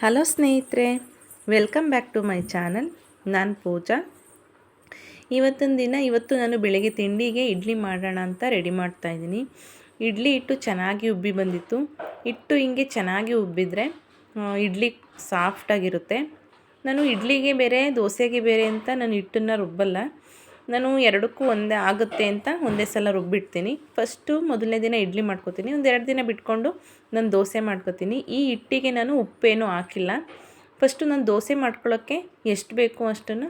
Hello ಸ್ನೇಹಿತರೆ, welcome back to my channel. ನಾನು ಪೂಜಾ. ಇವತ್ತಿನ ದಿನ ಇವತ್ತು ನಾನು ಬೆಳಗ್ಗೆ ತಿಂಡಿಗೆ ಇಡ್ಲಿ ಮಾಡೋಣ ಅಂತ ರೆಡಿ ಮಾಡ್ತಾಯಿದ್ದೀನಿ ಇಡ್ಲಿ ಹಿಟ್ಟು ಚೆನ್ನಾಗಿ ಉಬ್ಬಿ ಬಂದಿತ್ತು. ಹಿಟ್ಟು ಹಿಂಗೆ ಚೆನ್ನಾಗಿ ಉಬ್ಬಿದರೆ ಇಡ್ಲಿ ಸಾಫ್ಟಾಗಿರುತ್ತೆ ನಾನು ಇಡ್ಲಿಗೆ ಬೇರೆ, ದೋಸೆಗೆ ಬೇರೆ ಅಂತ ನಾನು ಹಿಟ್ಟನ್ನು ರುಬ್ಬಲ್ಲ. ನಾನು ಎರಡಕ್ಕೂ ಒಂದೇ ಆಗುತ್ತೆ ಅಂತ ಒಂದೇ ಸಲ ರುಬ್ಬಿಡ್ತೀನಿ. ಫಸ್ಟು ಮೊದಲನೇ ದಿನ ಇಡ್ಲಿ ಮಾಡ್ಕೊತೀನಿ. ಒಂದು ಎರಡು ದಿನ ಬಿಟ್ಕೊಂಡು ನಾನು ದೋಸೆ ಮಾಡ್ಕೋತೀನಿ. ಈ ಹಿಟ್ಟಿಗೆ ನಾನು ಉಪ್ಪೇನೂ ಹಾಕಿಲ್ಲ. ಫಸ್ಟು ನಾನು ದೋಸೆ ಮಾಡ್ಕೊಳ್ಳೋಕ್ಕೆ ಎಷ್ಟು ಬೇಕು ಅಷ್ಟನ್ನು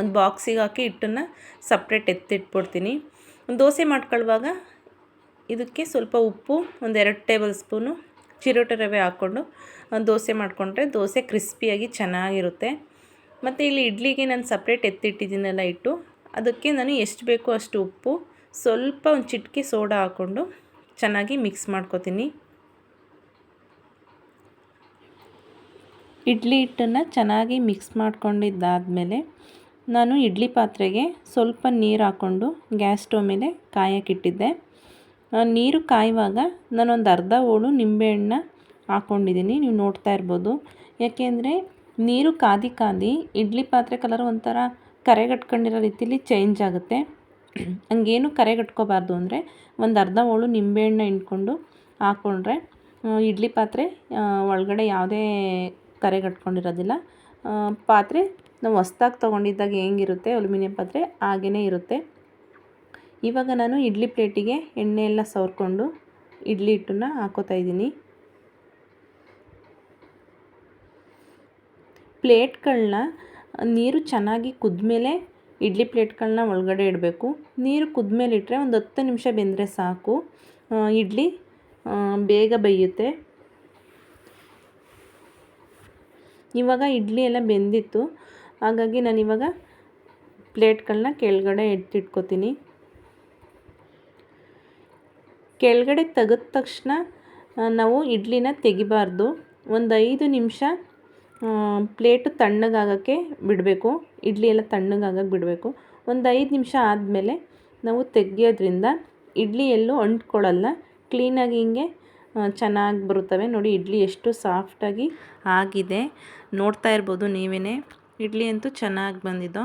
ಒಂದು ಬಾಕ್ಸಿಗೆ ಹಾಕಿ ಹಿಟ್ಟನ್ನು ಸಪ್ರೇಟ್ ಎತ್ತಿಟ್ಬಿಡ್ತೀನಿ. ದೋಸೆ ಮಾಡ್ಕೊಳ್ಳುವಾಗ ಇದಕ್ಕೆ ಸ್ವಲ್ಪ ಉಪ್ಪು ಒಂದೆರಡು ಟೇಬಲ್ ಸ್ಪೂನು ಚಿರೋಟ ರವೆ ಹಾಕ್ಕೊಂಡು ದೋಸೆ ಮಾಡಿಕೊಂಡ್ರೆ ದೋಸೆ ಕ್ರಿಸ್ಪಿಯಾಗಿ ಚೆನ್ನಾಗಿರುತ್ತೆ. ಮತ್ತು ಇಲ್ಲಿ ಇಡ್ಲಿಗೆ ನಾನು ಸಪ್ರೇಟ್ ಎತ್ತಿಟ್ಟಿದ್ದೀನಲ್ಲ ಇಟ್ಟು ಅದಕ್ಕೆ ನಾನು ಎಷ್ಟು ಬೇಕೋ ಅಷ್ಟು ಉಪ್ಪು, ಸ್ವಲ್ಪ ಒಂದು ಚಿಟಿಕೆ ಸೋಡಾ ಹಾಕ್ಕೊಂಡು ಚೆನ್ನಾಗಿ ಮಿಕ್ಸ್ ಮಾಡ್ಕೊತೀನಿ. ಇಡ್ಲಿ ಹಿಟ್ಟನ್ನು ಚೆನ್ನಾಗಿ ಮಿಕ್ಸ್ ಮಾಡ್ಕೊಂಡಿದ್ದಾದಮೇಲೆ ನಾನು ಇಡ್ಲಿ ಪಾತ್ರೆಗೆ ಸ್ವಲ್ಪ ನೀರು ಹಾಕ್ಕೊಂಡು ಗ್ಯಾಸ್ ಸ್ಟವ್ ಮೇಲೆ ಕಾಯಕ್ಕಿಟ್ಟಿದ್ದೆ ನೀರು ಕಾಯುವಾಗ ನಾನೊಂದು ಅರ್ಧ ಹೋಳು ನಿಂಬೆಹಣ್ಣ ಹಾಕ್ಕೊಂಡಿದ್ದೀನಿ ನೀವು ನೋಡ್ತಾ ಇರ್ಬೋದು. ಯಾಕೆಂದರೆ ನೀರು ಕಾದಿ ಕಾದಿ ಇಡ್ಲಿ ಪಾತ್ರೆ ಕಲರ್ ಒಂಥರ ಕರೆಗಟ್ಕೊಂಡಿರೋ ರೀತಿಲಿ ಚೇಂಜ್ ಆಗುತ್ತೆ. ಹಂಗೇನು ಕರೆಗಟ್ಕೋಬಾರ್ದು ಅಂದರೆ ಒಂದು ಅರ್ಧ ಹೋಳು ನಿಂಬೆಹಣ್ಣ ಹಿಂಡ್ಕೊಂಡು ಹಾಕ್ಕೊಂಡ್ರೆ ಇಡ್ಲಿ ಪಾತ್ರೆ ಒಳಗಡೆ ಯಾವುದೇ ಕರೆಗಟ್ಕೊಂಡಿರೋದಿಲ್ಲ. ಪಾತ್ರೆ ನಾವು ಹೊಸ್ದಾಗಿ ತೊಗೊಂಡಿದ್ದಾಗ ಹೆಂಗಿರುತ್ತೆ, ಅಲ್ಯೂಮಿನಿಯಂ ಪಾತ್ರೆ ಹಾಗೇ ಇರುತ್ತೆ. ಇವಾಗ ನಾನು ಇಡ್ಲಿ ಪ್ಲೇಟಿಗೆ ಎಣ್ಣೆ ಎಲ್ಲ ಸವರ್ಕೊಂಡು ಇಡ್ಲಿ ಹಿಟ್ಟನ್ನು ಹಾಕೋತಾ ಇದ್ದೀನಿ. ಪ್ಲೇಟ್ಗಳನ್ನ, ನೀರು ಚೆನ್ನಾಗಿ ಕುದ್ಮೇಲೆ ಇಡ್ಲಿ ಪ್ಲೇಟ್ಗಳನ್ನ ಒಳಗಡೆ ಇಡಬೇಕು. ನೀರು ಕುದ್ಮೇಲೆ ಇಟ್ಟರೆ ಒಂದು ಹತ್ತು ನಿಮಿಷ ಬೆಂದರೆ ಸಾಕು. ಇಡ್ಲಿ ಬೇಗ ಬೇಯುತ್ತೆ. ಇವಾಗ ಇಡ್ಲಿ ಎಲ್ಲ ಬೆಂದಿತ್ತು. ಹಾಗಾಗಿ ನಾನು ಇವಾಗ ಪ್ಲೇಟ್ಗಳನ್ನ ಕೆಳಗಡೆ ಎತ್ತಿಟ್ಕೋತೀನಿ. ಕೆಳಗಡೆ ತೆಗೆದ ತಕ್ಷಣ ನಾವು ಇಡ್ಲಿನ ತೆಗಿಬಾರ್ದು. ಒಂದು ಐದು ನಿಮಿಷ ಪ್ಲೇಟು ತಣ್ಣಗಾಗೋಕ್ಕೆ ಬಿಡಬೇಕು. ಇಡ್ಲಿ ಎಲ್ಲ ತಣ್ಣಗಾಗೋಕ್ಕೆ ಬಿಡಬೇಕು. ಒಂದು ಐದು ನಿಮಿಷ ಆದಮೇಲೆ ನಾವು ತೆಗಿಯೋದ್ರಿಂದ ಇಡ್ಲಿ ಎಲ್ಲೂ ಅಂಟ್ಕೊಳ್ಳಲ್ಲ. ಕ್ಲೀನಾಗಿ ಹಿಂಗೆ ಚೆನ್ನಾಗಿ ಬರುತ್ತವೆ. ನೋಡಿ, ಇಡ್ಲಿ ಎಷ್ಟು ಸಾಫ್ಟಾಗಿ ಆಗಿದೆ. ನೋಡ್ತಾ ಇರ್ಬೋದು ನೀವೇ ಇಡ್ಲಿ ಅಂತೂ ಚೆನ್ನಾಗಿ ಬಂದಿದ್ದು.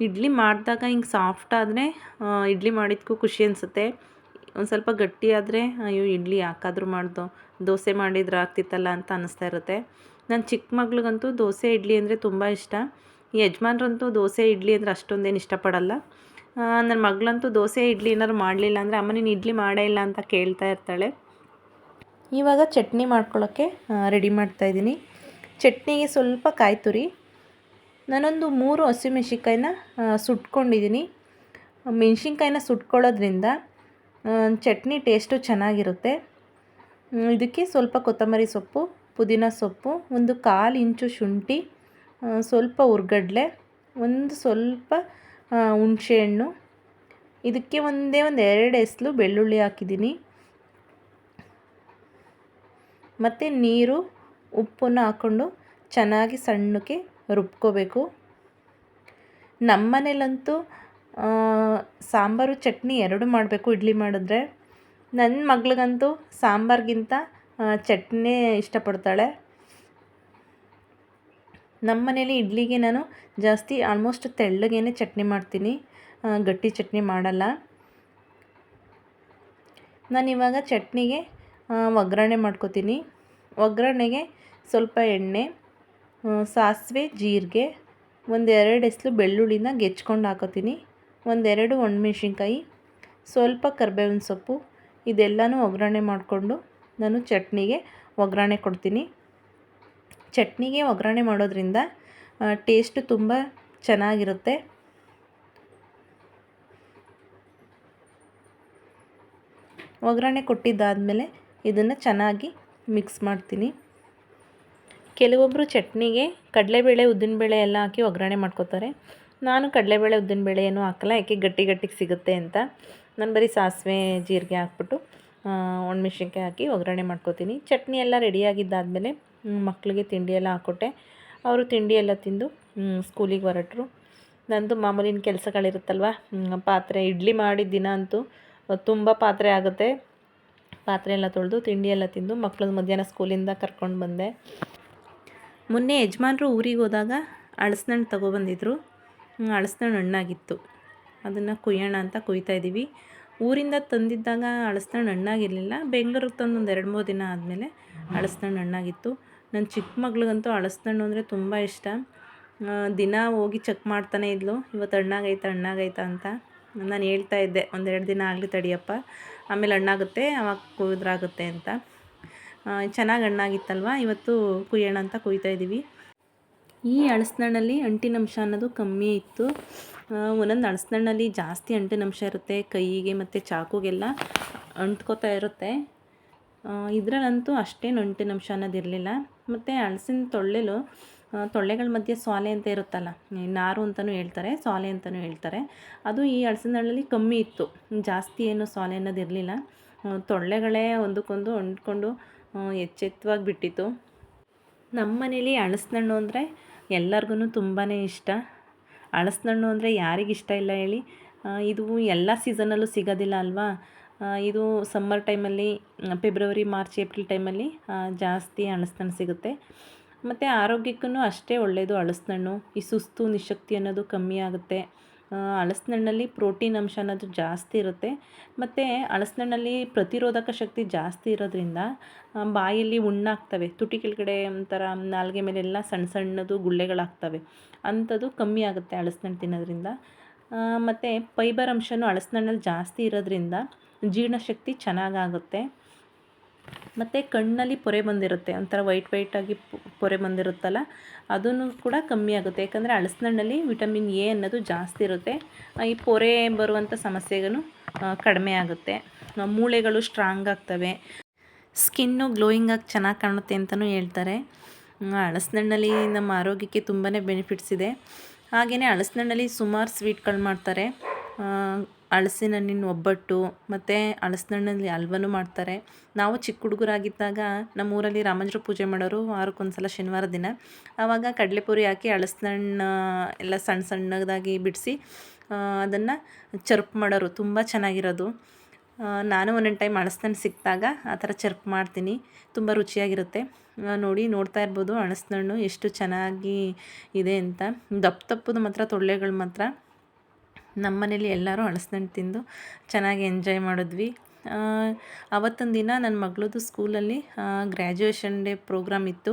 ಇಡ್ಲಿ ಮಾಡಿದಾಗ ಹಿಂಗೆ ಸಾಫ್ಟ್ ಆದರೆ ಇಡ್ಲಿ ಮಾಡಿದ್ದಕ್ಕೂ ಖುಷಿ ಅನಿಸುತ್ತೆ. ಒಂದು ಸ್ವಲ್ಪ ಗಟ್ಟಿ ಆದರೆ, ಅಯ್ಯೋ, ಇಡ್ಲಿ ಯಾಕಾದರೂ ಮಾಡ್ದೋ. ದೋಸೆ ಮಾಡಿದ್ರೆ ಆಗ್ತಿತ್ತಲ್ಲ ಅಂತ ಅನ್ನಿಸ್ತಾ ಇರುತ್ತೆ. ನನ್ನ ಚಿಕ್ಕ ಮಗ್ಳಿಗಂತೂ ದೋಸೆ, ಇಡ್ಲಿ ಅಂದರೆ ತುಂಬ ಇಷ್ಟ. ಯಜಮಾನ್ರಂತೂ ದೋಸೆ, ಇಡ್ಲಿ ಅಂದರೆ ಅಷ್ಟೊಂದೇನು ಇಷ್ಟಪಡಲ್ಲ. ನನ್ನ ಮಗಳಂತೂ ದೋಸೆ, ಇಡ್ಲಿ ಏನಾದ್ರು ಮಾಡಲಿಲ್ಲ ಅಂದರೆ, ಅಮ್ಮ, ನೀನು ಇಡ್ಲಿ ಮಾಡೇ ಇಲ್ಲ ಅಂತ ಕೇಳ್ತಾ ಇರ್ತಾಳೆ. ಇವಾಗ ಚಟ್ನಿ ಮಾಡ್ಕೊಳ್ಳೋಕ್ಕೆ ರೆಡಿ ಮಾಡ್ತಾಯಿದ್ದೀನಿ ಚಟ್ನಿಗೆ ಸ್ವಲ್ಪ ಕಾಯಿ ತುರಿ ನಾನೊಂದು ಮೂರು ಹಸಿಮೆಣ್ಸಿನ್ಕಾಯಿನ ಸುಟ್ಕೊಂಡಿದ್ದೀನಿ. ಮೆಣಸಿನ್ಕಾಯಿನ ಸುಟ್ಕೊಳ್ಳೋದ್ರಿಂದ ಚಟ್ನಿ ಟೇಸ್ಟು ಚೆನ್ನಾಗಿರುತ್ತೆ. ಇದಕ್ಕೆ ಸ್ವಲ್ಪ ಕೊತ್ತಂಬರಿ ಸೊಪ್ಪು ಪುದೀನ ಸೊಪ್ಪು ಒಂದು ಕಾಲು ಇಂಚು ಶುಂಠಿ ಸ್ವಲ್ಪ ಹುರ್ಗಡ್ಲೆ ಒಂದು ಸ್ವಲ್ಪ ಹುಣಸೆಹಣ್ಣು ಇದಕ್ಕೆ ಒಂದೇ ಒಂದು ಎರಡು ಎಸ್ಲು ಬೆಳ್ಳುಳ್ಳಿ ಹಾಕಿದ್ದೀನಿ. ಮತ್ತು ನೀರು ಉಪ್ಪನ್ನು ಹಾಕ್ಕೊಂಡು ಚೆನ್ನಾಗಿ ಸಣ್ಣಕ್ಕೆ ರುಬ್ಕೋಬೇಕು. ನಮ್ಮ ಮನೇಲಂತೂ ಆ, ಸಾಂಬಾರು ಚಟ್ನಿ ಎರಡು ಮಾಡಬೇಕು ಇಡ್ಲಿ ಮಾಡಿದ್ರೆ. ನನ್ನ ಮಗ್ಳಿಗಂತೂ ಸಾಂಬಾರ್ಗಿಂತ ಚಟ್ನಿ ಇಷ್ಟಪಡ್ತಾಳೆ. ನಮ್ಮ ಮನೇಲಿ ಇಡ್ಲಿಗೆ ನಾನು ಜಾಸ್ತಿ ಆಲ್ಮೋಸ್ಟ್ ತೆಳ್ಳಗೇನೆ ಚಟ್ನಿ ಮಾಡ್ತೀನಿ. ಗಟ್ಟಿ ಚಟ್ನಿ ಮಾಡಲ್ಲ. ನಾನಿವಾಗ ಚಟ್ನಿಗೆ ಒಗ್ಗರಣೆ ಮಾಡ್ಕೋತೀನಿ. ಒಗ್ಗರಣೆಗೆ ಸ್ವಲ್ಪ ಎಣ್ಣೆ ಸಾಸಿವೆ, ಜೀರಿಗೆ, ಒಂದೆರಡು ಎಸ್ಲು ಬೆಳ್ಳುಳ್ಳಿನ ಗೆಚ್ಕೊಂಡು ಹಾಕೋತೀನಿ. ಒಂದೆರಡು ಒಣಮೆಣ್ಸಿನ್ಕಾಯಿ, ಸ್ವಲ್ಪ ಕರ್ಬೇವಿನ ಸೊಪ್ಪು, ಇದೆಲ್ಲನೂ ಒಗ್ಗರಣೆ ಮಾಡಿಕೊಂಡು ನಾನು ಚಟ್ನಿಗೆ ಒಗ್ಗರಣೆ ಕೊಡ್ತೀನಿ. ಚಟ್ನಿಗೆ ಒಗ್ಗರಣೆ ಮಾಡೋದ್ರಿಂದ ಟೇಸ್ಟು ತುಂಬ ಚೆನ್ನಾಗಿರುತ್ತೆ. ಒಗ್ಗರಣೆ ಕೊಟ್ಟಿದ್ದಾದಮೇಲೆ ಇದನ್ನು ಚೆನ್ನಾಗಿ ಮಿಕ್ಸ್ ಮಾಡ್ತೀನಿ. ಕೆಲವೊಬ್ಬರು ಚಟ್ನಿಗೆ ಕಡಲೆಬೇಳೆ, ಉದ್ದಿನಬೇಳೆ ಎಲ್ಲ ಹಾಕಿ ಒಗ್ಗರಣೆ ಮಾಡ್ಕೋತಾರೆ. ನಾನು ಕಡಲೆಬೇಳೆ ಉದ್ದಿನಬೇಳೆ ಏನೂ ಹಾಕಲ್ಲ, ಯಾಕೆ ಗಟ್ಟಿ ಗಟ್ಟಿಗೆ ಸಿಗುತ್ತೆ ಅಂತ. ನಾನು ಬರೀ ಸಾಸಿವೆ, ಜೀರಿಗೆ ಹಾಕ್ಬಿಟ್ಟು ಒಣಮೆಣ್ಸಿನ್ಕಾಯಿ ಹಾಕಿ ಒಗ್ಗರಣೆ ಮಾಡ್ಕೋತೀನಿ. ಚಟ್ನಿ ಎಲ್ಲ ರೆಡಿಯಾಗಿದ್ದಾದಮೇಲೆ ಮಕ್ಕಳಿಗೆ ತಿಂಡಿ ಎಲ್ಲ ಹಾಕ್ಕೊಟ್ಟೆ ಅವರು ತಿಂಡಿ ಎಲ್ಲ ತಿಂದು ಸ್ಕೂಲಿಗೆ ಹೊರಟರು. ನಂದು ಮಾಮೂಲಿನ ಕೆಲಸಗಳಿರುತ್ತಲ್ವ ಪಾತ್ರೆ, ಇಡ್ಲಿ ಮಾಡಿದ ದಿನ ಅಂತೂ ತುಂಬ ಪಾತ್ರೆ ಆಗುತ್ತೆ. ಪಾತ್ರೆ ಎಲ್ಲ ತೊಳೆದು, ತಿಂಡಿ ಎಲ್ಲ ತಿಂದು ಮಕ್ಕಳು ಮಧ್ಯಾಹ್ನ ಸ್ಕೂಲಿಂದ ಕರ್ಕೊಂಡು ಬಂದೆ. ಮೊನ್ನೆ ಯಜಮಾನ್ರು ಊರಿಗೆ ಹೋದಾಗ ಅಳಸನಣ್ಣು ತೊಗೊಬಂದಿದ್ರು. ಹಣ್ಣು ಹಣ್ಣಾಗಿತ್ತು. ಅದನ್ನು ಕುಯ್ಯೋಣ ಅಂತ ಕುಯ್ತಾ ಇದ್ದೀವಿ. ಊರಿಂದ ತಂದಿದ್ದಾಗ ಹಣ್ಣು ಹಣ್ಣಾಗಿರಲಿಲ್ಲ. ಬೆಂಗಳೂರಿಗೆ ತಂದು ಒಂದು ಎರಡು ಮೂರು ದಿನ ಆದಮೇಲೆ ಹಣ್ಣು ಹಣ್ಣಾಗಿತ್ತು. ನನ್ನ ಚಿಕ್ಕ ಮಗಳಿಗಂತೂ ಹಣ್ಣು ಅಂದರೆ ತುಂಬ ಇಷ್ಟ. ದಿನ ಹೋಗಿ ಚೆಕ್ ಮಾಡ್ತಾನೆ ಇದ್ಲು. ಇವತ್ತು ಹಣ್ಣಾಗೈತಾ ಹಣ್ಣಾಗೈತಾ ಅಂತ ನಾನು ಹೇಳ್ತಾ ಇದ್ದೆ. ಒಂದೆರಡು ದಿನ ಆಗಲಿ ತಡಿಯಪ್ಪ. ಆಮೇಲೆ ಹಣ್ಣಾಗುತ್ತೆ, ಅವಾಗ ಕುಯ್ದ್ರಾಗುತ್ತೆ ಅಂತ. ಚೆನ್ನಾಗಿ ಹಣ್ಣಾಗಿತ್ತಲ್ವ? ಇವತ್ತು ಕುಯ್ಯೋಣ ಅಂತ ಕುಯ್ತಾ ಇದ್ದೀವಿ. ಈ ಹಣ್ಣಲ್ಲಿ ಅಂಟಿನಂಶ ಅನ್ನೋದು ಕಮ್ಮಿ ಇತ್ತು. ಒಂದೊಂದು ಹಣ್ಣಲ್ಲಿ ಜಾಸ್ತಿ ಅಂಟಿನಂಶ ಇರುತ್ತೆ, ಕೈಗೆ ಮತ್ತು ಚಾಕುಗೆಲ್ಲ ಅಂಟ್ಕೋತಾ ಇರುತ್ತೆ. ಇದರಲ್ಲಂತೂ ಅಷ್ಟೇನು ಅಂಟಿನಂಶ ಅನ್ನೋದಿರಲಿಲ್ಲ ಮತ್ತು ಹಳಸಿನ ತೊಳ್ಳೆಲು ತೊಳ್ಳೆಗಳ ಮಧ್ಯೆ ಸೋಲೆ ಅಂತ ಇರುತ್ತಲ್ಲ ನಾರು ಅಂತಲೂ ಹೇಳ್ತಾರೆ ಸೋಲೆ ಅಂತಲೂ ಹೇಳ್ತಾರೆ. ಅದು ಈ ಹಲಸಿನ ಕಮ್ಮಿ ಇತ್ತು. ಜಾಸ್ತಿ ಏನು ಸೊಲೆ ಅನ್ನೋದು ಇರಲಿಲ್ಲ. ತೊಳ್ಳೆಗಳೇ ಒಂದಕ್ಕೊಂದು ಅಂಟ್ಕೊಂಡು ಎಚ್ಚೆತ್ತವಾಗಿ ಬಿಟ್ಟಿತ್ತು. ನಮ್ಮ ಮನೇಲಿ ಹಣ್ಣು ಅಂದರೆ ಎಲ್ಲರಿಗೂ ತುಂಬಾ ಇಷ್ಟ. ಹಣ್ಣು ಅಂದರೆ ಯಾರಿಗಿಷ್ಟ ಇಲ್ಲ ಹೇಳಿ ಇದು ಎಲ್ಲ ಸೀಸನಲ್ಲೂ ಸಿಗೋದಿಲ್ಲ ಅಲ್ವಾ? ಇದು ಸಮ್ಮರ್ ಟೈಮಲ್ಲಿ, ಫೆಬ್ರವರಿ, ಮಾರ್ಚ್, ಏಪ್ರಿಲ್ ಟೈಮಲ್ಲಿ ಜಾಸ್ತಿ ಹಣ್ಣು ಸಿಗುತ್ತೆ. ಮತ್ತು ಆರೋಗ್ಯಕ್ಕೂ ಅಷ್ಟೇ ಒಳ್ಳೆಯದು ಹಣ್ಣು ಈ ಸುಸ್ತು, ನಿಶಕ್ತಿ ಅನ್ನೋದು ಕಮ್ಮಿ ಆಗುತ್ತೆ. ಹಲಸಿನಣ್ಣಲ್ಲಿ ಪ್ರೋಟೀನ್ ಅಂಶ ಅನ್ನೋದು ಜಾಸ್ತಿ ಇರುತ್ತೆ. ಮತ್ತು ಹಲಸಿನಣ್ಣಲ್ಲಿ ಪ್ರತಿರೋಧಕ ಶಕ್ತಿ ಜಾಸ್ತಿ ಇರೋದ್ರಿಂದ ಬಾಯಲ್ಲಿ ಹುಣ್ಣಾಗ್ತವೆ ತುಟಿ ಕೆಳಗಡೆ ಒಂಥರ ನಾಲ್ಗೆ ಮೇಲೆಲ್ಲ ಸಣ್ಣ ಸಣ್ಣದು ಗುಳ್ಳೆಗಳಾಗ್ತವೆ. ಅಂಥದ್ದು ಕಮ್ಮಿ ಆಗುತ್ತೆ ಹಲಸಿನಣ್ಣು ತಿನ್ನೋದ್ರಿಂದ. ಮತ್ತು ಫೈಬರ್ ಅಂಶನೂ ಹಲಸಿನಣ್ಣಲ್ಲಿ ಜಾಸ್ತಿ ಇರೋದ್ರಿಂದ ಜೀರ್ಣಶಕ್ತಿ ಚೆನ್ನಾಗಾಗುತ್ತೆ. ಮತ್ತು ಕಣ್ಣಲ್ಲಿ ಪೊರೆ ಬಂದಿರುತ್ತೆ, ಒಂಥರ ವೈಟ್ ವೈಟಾಗಿ ಪೊರೆ ಬಂದಿರುತ್ತಲ್ಲ, ಅದನ್ನು ಕೂಡ ಕಮ್ಮಿ ಆಗುತ್ತೆ. ಯಾಕಂದರೆ ಹಲಸಿನಣ್ಣಲ್ಲಿ ವಿಟಮಿನ್ ಎ ಅನ್ನೋದು ಜಾಸ್ತಿ ಇರುತ್ತೆ. ಈ ಪೊರೆ ಬರುವಂಥ ಸಮಸ್ಯೆಗೂ ಕಡಿಮೆ ಆಗುತ್ತೆ. ಮೂಳೆಗಳು ಸ್ಟ್ರಾಂಗ್ ಆಗ್ತವೆ. ಸ್ಕಿನ್ನು ಗ್ಲೋಯಿಂಗಾಗಿ ಚೆನ್ನಾಗಿ ಕಾಣುತ್ತೆ ಅಂತಲೂ ಹೇಳ್ತಾರೆ. ಹಲಸಿನಣ್ಣಲ್ಲಿ ನಮ್ಮ ಆರೋಗ್ಯಕ್ಕೆ ತುಂಬಾ ಬೆನಿಫಿಟ್ಸ್ ಇದೆ. ಹಾಗೆಯೇ ಹಲಸಿನಣ್ಣಲ್ಲಿ ಸುಮಾರು ಸ್ವೀಟ್ಗಳು ಮಾಡ್ತಾರೆ. ಹಲಸಿನ ಹಣ್ಣಿನ ಒಬ್ಬಟ್ಟು ಮತ್ತು ಹಳಸಿನ ಹಣ್ಣಲ್ಲಿ ಹಲ್ವನೂ ಮಾಡ್ತಾರೆ. ನಾವು ಚಿಕ್ಕ ಹುಡುಗರಾಗಿದ್ದಾಗ ನಮ್ಮ ಊರಲ್ಲಿ ರಾಮಂಜರು ಪೂಜೆ ಮಾಡೋರು ವಾರಕ್ಕೊಂದ್ಸಲ ಶನಿವಾರ ದಿನ. ಆವಾಗ ಕಡಲೆಪುರಿ ಹಾಕಿ ಹಳಸಿನಣ್ಣ ಎಲ್ಲ ಸಣ್ಣ ಸಣ್ಣದಾಗಿ ಬಿಡಿಸಿ ಅದನ್ನು ಚರ್ಪ್ ಮಾಡೋರು. ತುಂಬ ಚೆನ್ನಾಗಿರೋದು. ನಾನು ಒಂದೊಂದು ಟೈಮ್ ಹಲಸಿನ ಸಿಕ್ಕಿದಾಗ ಆ ಥರ ಚರ್ಪ್ ಮಾಡ್ತೀನಿ. ತುಂಬ ರುಚಿಯಾಗಿರುತ್ತೆ. ನೋಡಿ ನೋಡ್ತಾ ಇರ್ಬೋದು ಹಣ್ಣು ಎಷ್ಟು ಚೆನ್ನಾಗಿ ಇದೆ ಅಂತ. ದಪ್ಪ ತಪ್ಪದು ಮಾತ್ರ ತೊಳ್ಳೆಗಳು ಮಾತ್ರ. ನಮ್ಮ ಮನೇಲಿ ಎಲ್ಲರೂ ಹಲಸಿನಣ್ಣು ತಿಂದು ಚೆನ್ನಾಗಿ ಎಂಜಾಯ್ ಮಾಡಿದ್ವಿ. ಆವತ್ತೊಂದು ದಿನ ನನ್ನ ಮಗಳದ್ದು ಸ್ಕೂಲಲ್ಲಿ ಗ್ರ್ಯಾಜುಯೇಷನ್ ಡೇ ಪ್ರೋಗ್ರಾಮ್ ಇತ್ತು.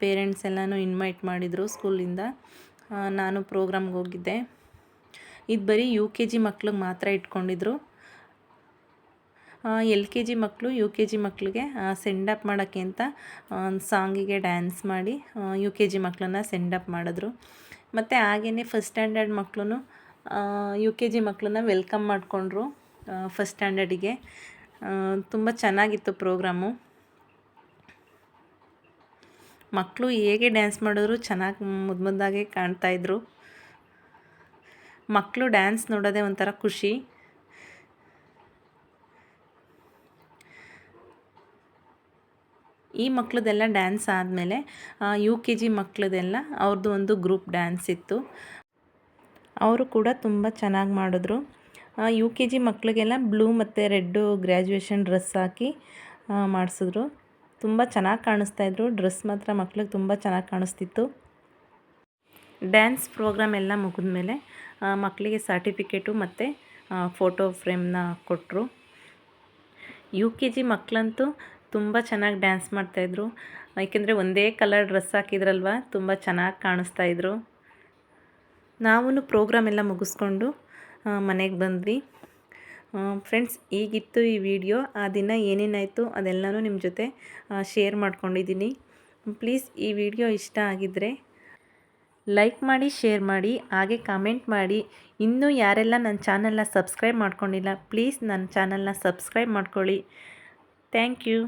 ಪೇರೆಂಟ್ಸ್ ಎಲ್ಲನೂ ಇನ್ವೈಟ್ ಮಾಡಿದರು ಸ್ಕೂಲಿಂದ. ನಾನು ಪ್ರೋಗ್ರಾಮ್ಗೆ ಹೋಗಿದ್ದೆ. ಇದು ಬರೀ ಯು ಕೆ ಜಿ ಮಕ್ಳಿಗೆ ಮಾತ್ರ ಇಟ್ಕೊಂಡಿದ್ರು. ಎಲ್ ಕೆ ಜಿ ಮಕ್ಕಳು ಯು ಕೆ ಜಿ ಮಕ್ಕಳಿಗೆ ಸೆಂಡಪ್ ಮಾಡೋಕ್ಕೆ ಅಂತ ಒಂದು ಸಾಂಗಿಗೆ ಡ್ಯಾನ್ಸ್ ಮಾಡಿ ಯು ಕೆ ಜಿ ಮಕ್ಕಳನ್ನ ಸೆಂಡಪ್ ಮಾಡಿದ್ರು. ಮತ್ತು ಹಾಗೆಯೇ ಫಸ್ಟ್ ಸ್ಟ್ಯಾಂಡರ್ಡ್ ಮಕ್ಕಳು ಯು ಕೆ ಜಿ ಮಕ್ಕಳನ್ನ ವೆಲ್ಕಮ್ ಮಾಡಿಕೊಂಡ್ರು ಫಸ್ಟ್ ಸ್ಟ್ಯಾಂಡರ್ಡಿಗೆ ತುಂಬ ಚೆನ್ನಾಗಿತ್ತು ಪ್ರೋಗ್ರಾಮು ಮಕ್ಕಳು ಹೇಗೆ ಡ್ಯಾನ್ಸ್ ಮಾಡಿದ್ರು ಚೆನ್ನಾಗಿ ಮುದ್ದು ಮುದ್ದಾಗೆ ಕಾಣ್ತಾಯಿದ್ರು ಮಕ್ಕಳು ಡ್ಯಾನ್ಸ್ ನೋಡೋದೇ ಒಂಥರ ಖುಷಿ. ಈ ಮಕ್ಕಳದೆಲ್ಲ ಡ್ಯಾನ್ಸ್ ಆದಮೇಲೆ ಯು ಕೆ ಜಿ ಮಕ್ಕಳದೆಲ್ಲ ಅವ್ರದ್ದು ಒಂದು ಗ್ರೂಪ್ ಡ್ಯಾನ್ಸ್ ಇತ್ತು. ಅವರು ಕೂಡ ತುಂಬ ಚೆನ್ನಾಗಿ ಮಾಡಿದ್ರು. ಯು ಕೆ ಜಿ ಮಕ್ಕಳಿಗೆಲ್ಲ ಬ್ಲೂ ಮತ್ತು ರೆಡ್ಡು ಗ್ರ್ಯಾಜುಯೇಷನ್ ಡ್ರೆಸ್ ಹಾಕಿ ಮಾಡಿಸಿದ್ರು. ತುಂಬ ಚೆನ್ನಾಗಿ ಕಾಣಿಸ್ತಾಯಿದ್ರು ಡ್ರೆಸ್ ಮಾತ್ರ ಮಕ್ಳಿಗೆ ತುಂಬ ಚೆನ್ನಾಗಿ ಕಾಣಿಸ್ತಿತ್ತು. ಡ್ಯಾನ್ಸ್ ಪ್ರೋಗ್ರಾಮ್ ಎಲ್ಲ ಮುಗಿದ್ಮೇಲೆ ಮಕ್ಕಳಿಗೆ ಸರ್ಟಿಫಿಕೇಟು ಮತ್ತು ಫೋಟೋ ಫ್ರೇಮ್ನ ಕೊಟ್ಟರು ಯು ಕೆ ಜಿ ಮಕ್ಕಳಂತೂ ತುಂಬ ಚೆನ್ನಾಗಿ ಡ್ಯಾನ್ಸ್ ಮಾಡ್ತಾಯಿದ್ರು ಏಕೆಂದರೆ ಒಂದೇ ಕಲರ್ ಡ್ರೆಸ್ ಹಾಕಿದ್ರಲ್ವ, ತುಂಬ ಚೆನ್ನಾಗಿ ಕಾಣಿಸ್ತಾಯಿದ್ರು ನಾವು ಪ್ರೋಗ್ರಾಮ್ ಎಲ್ಲ ಮುಗಿಸ್ಕೊಂಡು ಮನೆಗೆ ಬಂದ್ವಿ. ಫ್ರೆಂಡ್ಸ್ ಈಗಿತ್ತು ಈ ವಿಡಿಯೋ ಆ ದಿನ ಏನೇನಾಯಿತು ಅದೆಲ್ಲನೂ ನಿಮ್ಮ ಜೊತೆ ಶೇರ್ ಮಾಡ್ಕೊಂಡಿದ್ದೀನಿ ಪ್ಲೀಸ್ ಈ ವಿಡಿಯೋ ಇಷ್ಟ ಆಗಿದ್ದರೆ ಲೈಕ್ ಮಾಡಿ ಶೇರ್ ಮಾಡಿ, ಹಾಗೆ ಕಾಮೆಂಟ್ ಮಾಡಿ. ಇನ್ನೂ ಯಾರೆಲ್ಲ ನನ್ನ ಚಾನಲ್ನ ಸಬ್ಸ್ಕ್ರೈಬ್ ಮಾಡ್ಕೊಂಡಿಲ್ಲ ಪ್ಲೀಸ್ ನನ್ನ ಚಾನಲ್ನ ಸಬ್ಸ್ಕ್ರೈಬ್ ಮಾಡ್ಕೊಳ್ಳಿ. Thank you